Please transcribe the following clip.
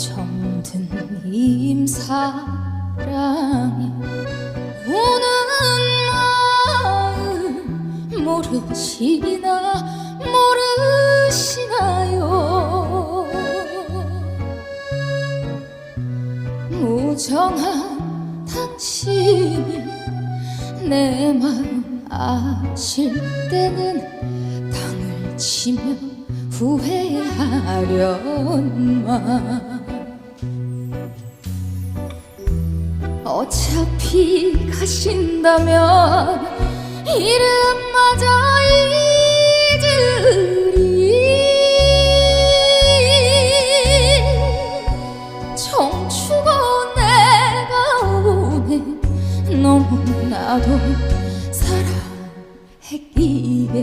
정든 임사랑이 우는 마음 모르시나 모르시나요? 무정한 당신이 내 마음 아실 때는 치며 후회하련만. 어차피 가신다면 이름마저 잊으리. 청추고 내가 오네 너무나도 사랑했기에